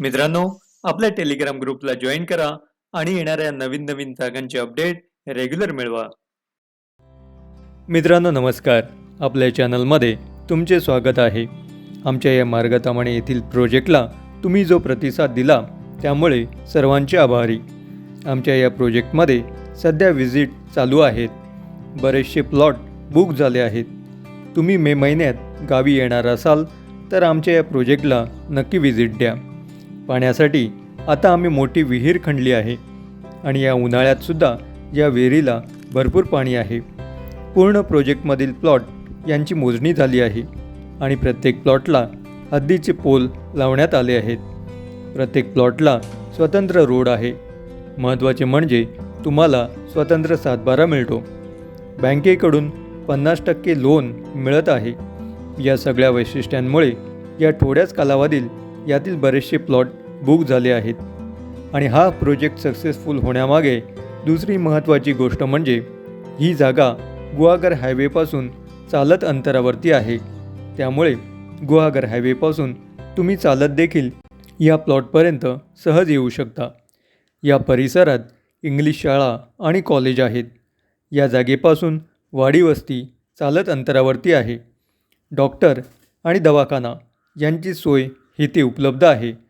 मित्रांनो आपल्या टेलिग्राम ग्रुपला जॉईन करा आणि येणाऱ्या नवीन नवीन जागांचे अपडेट रेग्युलर मिळवा. मित्रांनो नमस्कार. आपल्या चॅनलमध्ये तुमचे स्वागत आहे. आमच्या या मार्गतामाणे येथील प्रोजेक्टला तुम्ही जो प्रतिसाद दिला त्यामुळे सर्वांचे आभारी. आमच्या या प्रोजेक्टमध्ये सध्या व्हिजिट चालू आहेत. बरेचसे प्लॉट बुक झाले आहेत. तुम्ही मे महिन्यात गावी येणार असाल तर आमच्या या प्रोजेक्टला नक्की व्हिजिट द्या. पाण्यासाठी आता आम्ही मोठी विहीर खणली आहे. आणि या उन्हाळ्यातसुद्धा या विहिरीला भरपूर पाणी आहे. पूर्ण प्रोजेक्टमधील प्लॉट यांची मोजणी झाली आहे. आणि प्रत्येक प्लॉटला हद्दीचे पोल लावण्यात आले आहेत. प्रत्येक प्लॉटला स्वतंत्र रोड आहे. महत्त्वाचे म्हणजे तुम्हाला स्वतंत्र सातबारा मिळतो. बँकेकडून पन्नास टक्के लोन मिळत आहे. या सगळ्या वैशिष्ट्यांमुळे या थोड्याच कालावधीत यातील बरेचसे प्लॉट बुक झाले आहेत. आणि हा प्रोजेक्ट सक्सेसफुल होण्यामागे दुसरी महत्त्वाची गोष्ट म्हणजे ही जागा गुहागर हायवेपासून चालत अंतरावरती आहे. त्यामुळे गुहागर हायवेपासून तुम्ही चालत देखील या प्लॉटपर्यंत सहज येऊ शकता. या परिसरात इंग्लिश शाळा आणि कॉलेज आहेत. या जागेपासून वाडी वस्ती चालत अंतरावरती आहे. डॉक्टर आणि दवाखाना यांची सोय इथे उपलब्ध आहे.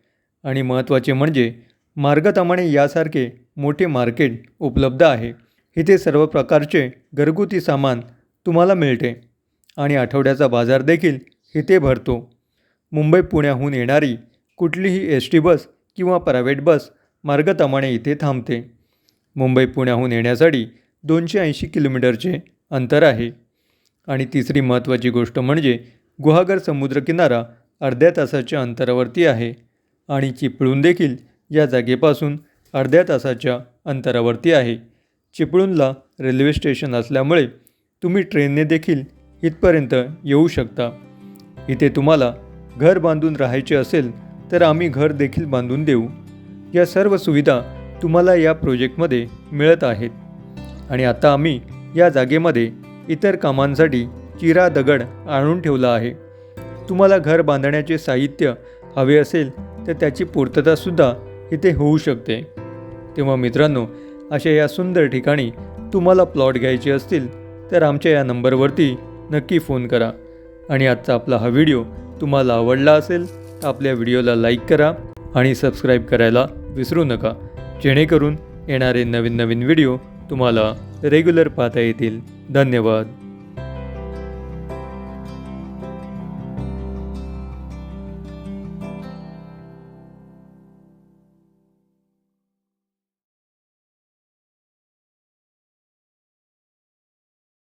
आणि महत्त्वाचे म्हणजे मार्गतमाने यासारखे मोठे मार्केट उपलब्ध आहे. इथे सर्व प्रकारचे घरगुती सामान तुम्हाला मिळते आणि आठवड्याचा बाजार देखील इथे भरतो. मुंबई पुण्याहून येणारी कुठलीही एस टी बस किंवा प्रायव्हेट बस मार्गतमाने इथे थांबते. मुंबई पुण्याहून येण्यासाठी दोनशे ऐंशी किलोमीटरचे अंतर आहे. आणि तिसरी महत्त्वाची गोष्ट म्हणजे गुहागर समुद्रकिनारा अर्ध्या तासाच्या अंतरावरती आहे. आणि चिपळूण देखील या जागेपासून अर्ध्या तासाच्या अंतरावरती आहे. चिपळूणला रेल्वे स्टेशन असल्यामुळे तुम्ही ट्रेनने देखील इथपर्यंत येऊ शकता. इथे तुम्हाला घर बांधून राहायचे असेल तर आम्ही घर देखील बांधून देऊ. या सर्व सुविधा तुम्हाला या प्रोजेक्टमध्ये मिळत आहेत. आणि आता आम्ही या जागेमध्ये इतर कामांसाठी चिरा दगड आणून ठेवला आहे. तुम्हाला घर बांधण्याचे साहित्य हवे असेल तर त्याची पूर्ततासुद्धा इथे होऊ शकते. तेव्हा मित्रांनो अशा या सुंदर ठिकाणी तुम्हाला प्लॉट घ्यायचे असतील तर आमच्या या नंबरवरती नक्की फोन करा. आणि आजचा आपला हा व्हिडिओ तुम्हाला आवडला असेल तर आपल्या व्हिडिओला लाईक करा आणि सबस्क्राईब करायला विसरू नका. जेणेकरून येणारे नवीन नवीन व्हिडिओ तुम्हाला रेग्युलर पाहता येतील. धन्यवाद.